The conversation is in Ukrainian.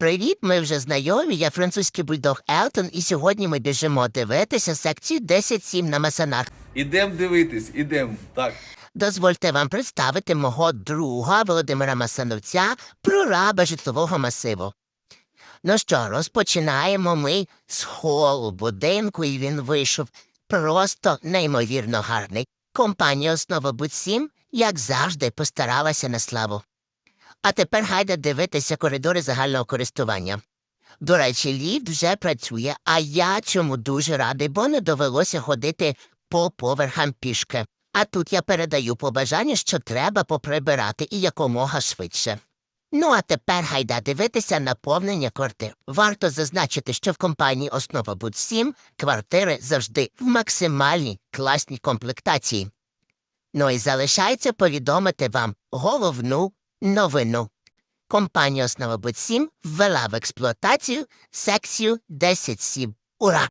Привіт, ми вже знайомі. Я французький бульдог Елтон, і сьогодні ми біжимо дивитися секцію 10-7 на масанах. Ідем дивитись, ідем. Так. Дозвольте вам представити мого друга Володимира Масановця, прораба житлового масиву. Ну що, розпочинаємо ми з холу будинку, і він вийшов просто неймовірно гарний. Компанія Основа Будсім, як завжди, постаралася на славу. А тепер гайда дивитися коридори загального користування. До речі, ліфт вже працює, а я цьому дуже радий, бо не довелося ходити по поверхам пішки. А тут я передаю побажання, що треба поприбирати і якомога швидше. Ну а тепер гайда дивитися наповнення квартир. Варто зазначити, що в компанії Основа Будсім квартири завжди в максимальній класній комплектації. Ну і залишається повідомити вам головну новину. Компанія Основа Будсім ввела в експлуатацію секцію 10.7. Ура!